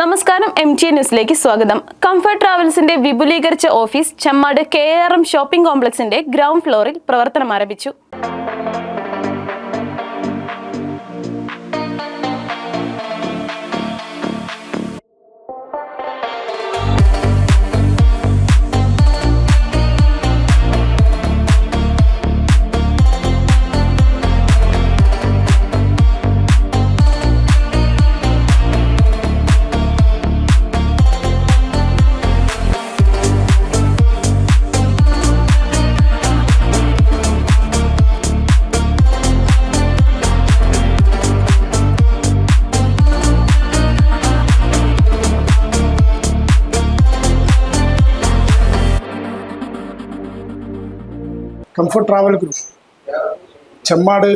നമസ്കാരം M T ന്യൂസിലേക്ക് സ്വാഗതം. കംഫർട്ട് ട്രാവൽസിന്റെ വിപുലീകരിച്ച office Chemmad K R M shopping കോംപ്ലക്സിന്റെ ground ഫ്ലോറിൽ പ്രവർത്തനം ആരംഭിച്ചു. കംഫർട്ട് ട്രാവൽ ഗ്രൂപ്പ് ചെമ്മാട്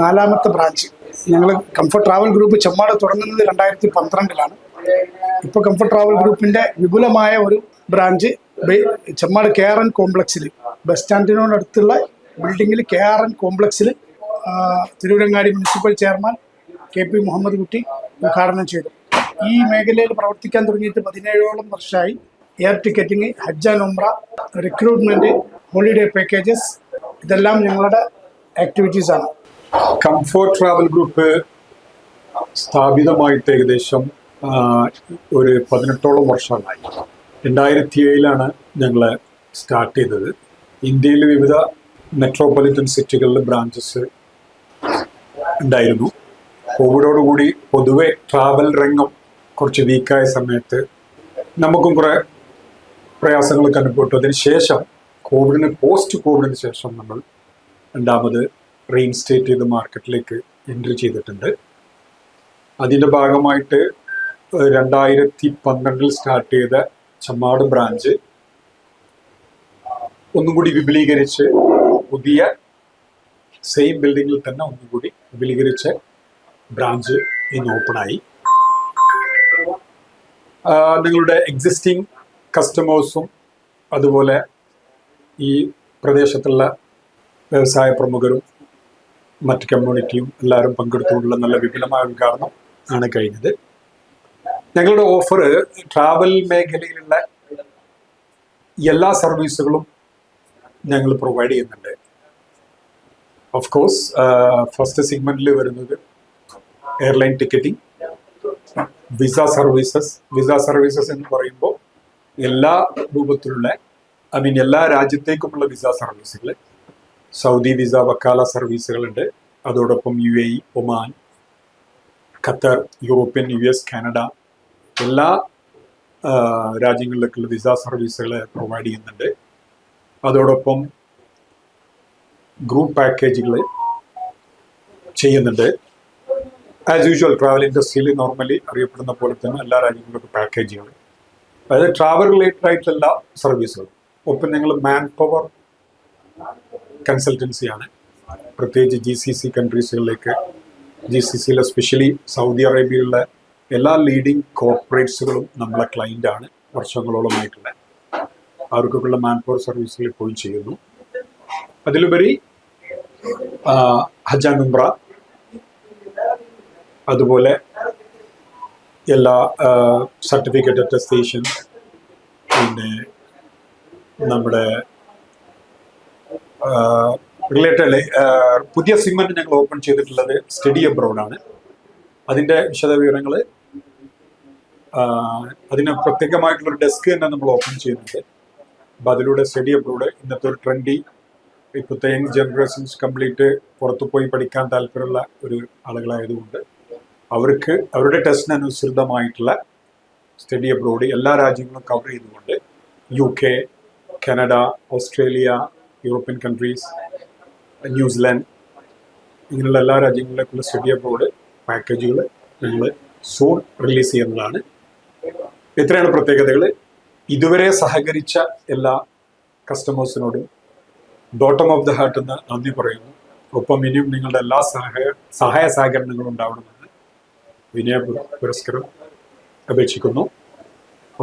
നാലാമത്തെ ബ്രാഞ്ച് ഞങ്ങൾ കംഫർട്ട് ട്രാവൽ ഗ്രൂപ്പ് ചെമ്മാട് തുടങ്ങുന്നത് രണ്ടായിരത്തി പന്ത്രണ്ടിലാണ്. ഇപ്പോൾ കംഫർട്ട് ട്രാവൽ ഗ്രൂപ്പിന്റെ വിപുലമായ ഒരു branch Chemmad K R N കോംപ്ലക്സിൽ ബസ് സ്റ്റാൻഡിനോടടുത്തുള്ള ബിൽഡിങ്ങിൽ കെ ആർ എൻ കോംപ്ലക്സിൽ Tirurangadi municipal chairman K P Muhammad Kutty ഉദ്ഘാടനം ചെയ്തു. ഈ മേഖലയിൽ പ്രവർത്തിക്കാൻ തുടങ്ങിയിട്ട് പതിനേഴോളം വർഷമായി air ticketing Hajj and recruitment holiday packages ഇതെല്ലാം ഞങ്ങളുടെ ആക്ടിവിറ്റീസ് ആണ്. കംഫോർട്ട് ട്രാവൽ ഗ്രൂപ്പ് സ്ഥാപിതമായിട്ട് ഏകദേശം ഒരു പതിനെട്ടോളം വർഷമായി. രണ്ടായിരത്തി ഏഴിലാണ് ഞങ്ങൾ സ്റ്റാർട്ട് ചെയ്തത്. ഇന്ത്യയിലെ വിവിധ മെട്രോപൊളിറ്റൻ സിറ്റികളിൽ ബ്രാഞ്ചസ് ഉണ്ടായിരുന്നു. കോവിഡോടുകൂടി പൊതുവെ ട്രാവൽ രംഗം കുറച്ച് വീക്കായ സമയത്ത് നമുക്കും കുറേ പ്രയാസങ്ങളൊക്കെ അനുഭവപ്പെട്ടു. അതിന് ശേഷം കോവിഡിന് പോസ്റ്റ് കോവിഡിന് ശേഷം നമ്മൾ രണ്ടാമത് റീഇൻസ്റ്റേറ്റ് ചെയ്ത് മാർക്കറ്റിലേക്ക് എൻട്രി ചെയ്തിട്ടുണ്ട്. അതിന്റെ ഭാഗമായിട്ട് രണ്ടായിരത്തി പന്ത്രണ്ടിൽ സ്റ്റാർട്ട് ചെയ്ത ചമ്മാട് ബ്രാഞ്ച് ഒന്നും കൂടി വിപുലീകരിച്ച് പുതിയ സെയിം ബിൽഡിങ്ങിൽ തന്നെ ഒന്നും കൂടി വിപുലീകരിച്ച ബ്രാഞ്ച് ഇന്ന് ഓപ്പണായി നിങ്ങളുടെ എക്സിസ്റ്റിംഗ് കസ്റ്റമേഴ്സും അതുപോലെ ഈ പ്രദേശത്തുള്ള വ്യവസായ പ്രമുഖരും മറ്റ് കമ്മ്യൂണിറ്റിയും എല്ലാവരും പങ്കെടുത്തുകൊണ്ടുള്ള നല്ല വിപുലമായ ഉദ്ഘാടനം ആണ് കഴിഞ്ഞത്. ഞങ്ങളുടെ ഓഫർ ട്രാവൽ മേഖലയിലുള്ള എല്ലാ സർവീസുകളും ഞങ്ങൾ പ്രൊവൈഡ് ചെയ്യുന്നുണ്ട്. ഓഫ് കോഴ്സ് ഫസ്റ്റ് സെഗ്മെന്റിൽ വരുന്നത് airline ticketing visa services visa services എന്ന് പറയുമ്പോൾ എല്ലാ രൂപത്തിലുള്ള ഐ മീൻ എല്ലാ രാജ്യത്തേക്കുമുള്ള വിസ സർവീസുകൾ സൗദി വിസ വക്കാല സർവീസുകളുണ്ട്. അതോടൊപ്പം U A E Oman Qatar European U S Canada എല്ലാ രാജ്യങ്ങളിലേക്കുള്ള വിസ സർവീസുകൾ പ്രൊവൈഡ് ചെയ്യുന്നുണ്ട്. അതോടൊപ്പം ഗ്രൂപ്പ് പാക്കേജുകൾ ചെയ്യുന്നുണ്ട്. ആസ് യൂഷ്വൽ ട്രാവൽ ഇൻഡസ്ട്രിയിൽ നോർമലി അറിയപ്പെടുന്ന പോലെ തന്നെ എല്ലാ രാജ്യങ്ങളിലും പാക്കേജുകൾ. അതായത് ട്രാവൽ റിലേറ്റഡ് ആയിട്ടുള്ള എല്ലാ സർവീസുകളും ഒപ്പം ഞങ്ങൾ മാൻ പവർ കൺസൾട്ടൻസിയാണ് പ്രത്യേകിച്ച് ജി സി സി കൺട്രീസുകളിലേക്ക് ജി സി സിയിലെ സ്പെഷ്യലി സൗദി അറേബ്യയിലുള്ള എല്ലാ ലീഡിംഗ് കോർപ്പറേറ്റ്സുകളും നമ്മളെ ക്ലൈന്റാണ് വർഷങ്ങളോളമായിട്ടുള്ള അവർക്കൊക്കെയുള്ള മാൻ പവർ സർവീസുകൾ ഇപ്പോഴും ചെയ്യുന്നു. അതിലുപരി ഹജ്ജ ഉംറ അതുപോലെ എല്ലാ സർട്ടിഫിക്കറ്റ് അറ്റസ്റ്റേഷൻ പിന്നെ നമ്മുടെ റിലേറ്റഡ് പുതിയ സിഗ്മെന്റ് ഞങ്ങൾ ഓപ്പൺ ചെയ്തിട്ടുള്ളത് സ്റ്റഡി അബ്രോഡാണ് അതിന്റെ വിശദവിവരങ്ങൾ അതിന് പ്രത്യേകമായിട്ടുള്ളൊരു ഡെസ്ക് തന്നെ നമ്മൾ ഓപ്പൺ ചെയ്യുന്നുണ്ട്. അപ്പം അതിലൂടെ സ്റ്റഡി അബ്രോഡ് ഇന്നത്തെ ഒരു ട്രെൻഡി ഇപ്പോഴത്തെ യങ് ജനറേഷൻസ് കംപ്ലീറ്റ് പുറത്തു പോയി പഠിക്കാൻ താല്പര്യമുള്ള ഒരു ആളുകളായതുകൊണ്ട് അവർക്ക് അവരുടെ ടെസ്റ്റിനനുസൃതമായിട്ടുള്ള സ്റ്റഡി അബ്രോഡ് എല്ലാ രാജ്യങ്ങളും കവർ ചെയ്തുകൊണ്ട് U K Canada Australia European countries New Zealand ഇങ്ങനെയുള്ള എല്ലാ രാജ്യങ്ങളിലേക്കുള്ള സ്റ്റഡി അബ്രോഡ് പാക്കേജുകൾ ഞങ്ങൾ സൂൺ റിലീസ് ചെയ്യുന്നതാണ്. ഇത്രയാണ് പ്രത്യേകതകൾ ഇതുവരെ സഹകരിച്ച എല്ലാ കസ്റ്റമേഴ്സിനോടും ബോട്ടം ഓഫ് ദ ഹാർട്ട് എന്ന് നന്ദി പറയുന്നു. ഒപ്പം ഇനിയും നിങ്ങളുടെ എല്ലാ സഹായ സഹായ സഹകരണങ്ങളും ഉണ്ടാവണമെന്ന് വിനയ പുരസ്കരം അപേക്ഷിക്കുന്നു.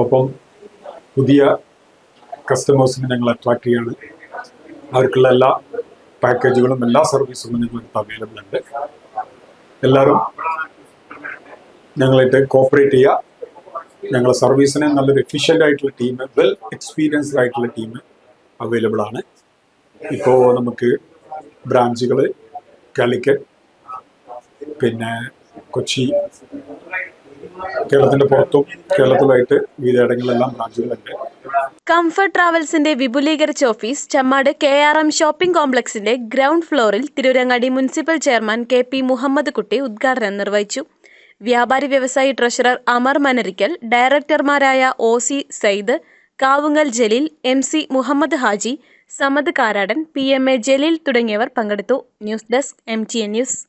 ഒപ്പം പുതിയ കസ്റ്റമേഴ്സിനെ ഞങ്ങൾ അട്രാക്ട് ചെയ്യാണ്. അവർക്കുള്ള എല്ലാ പാക്കേജുകളും എല്ലാ സർവീസുകളും ഞങ്ങൾക്ക് അവൈലബിൾ ഉണ്ട്. എല്ലാവരും ഞങ്ങളായിട്ട് കോപ്പറേറ്റ് ചെയ്യുക. ഞങ്ങളുടെ സർവീസിന് നല്ലൊരു എഫിഷ്യന്റ് ആയിട്ടുള്ള ടീം വെൽ എക്സ്പീരിയൻസ്ഡ് ആയിട്ടുള്ള ടീം അവൈലബിൾ ആണ്. ഇപ്പോൾ നമുക്ക് ബ്രാഞ്ചുകൾ കാലിക്കറ്റ് പിന്നെ കൊച്ചി കേരളത്തിന്റെ പുറത്തും കേരളത്തിലുമായിട്ട് വിവിധയിടങ്ങളിലെല്ലാം ബ്രാഞ്ചുകളുണ്ട് കംഫർട്ട് ട്രാവൽസിന്റെ വിപുലീകരിച്ച office Chemmad K R M shopping കോംപ്ലക്സിന്റെ ground ഫ്ലോറിൽ Tirurangadi municipal chairman K P Muhammad Kutty ഉദ്ഘാടനം നിർവഹിച്ചു. വ്യാപാരി വ്യവസായി treasurer Amar Manarikkal ഡയറക്ടർമാരായ O C Sayed Kavungal Jaleel M C Muhammad Haji Samad Karadan P M A Jaleel തുടങ്ങിയവർ പങ്കെടുത്തു. News desk M T N news.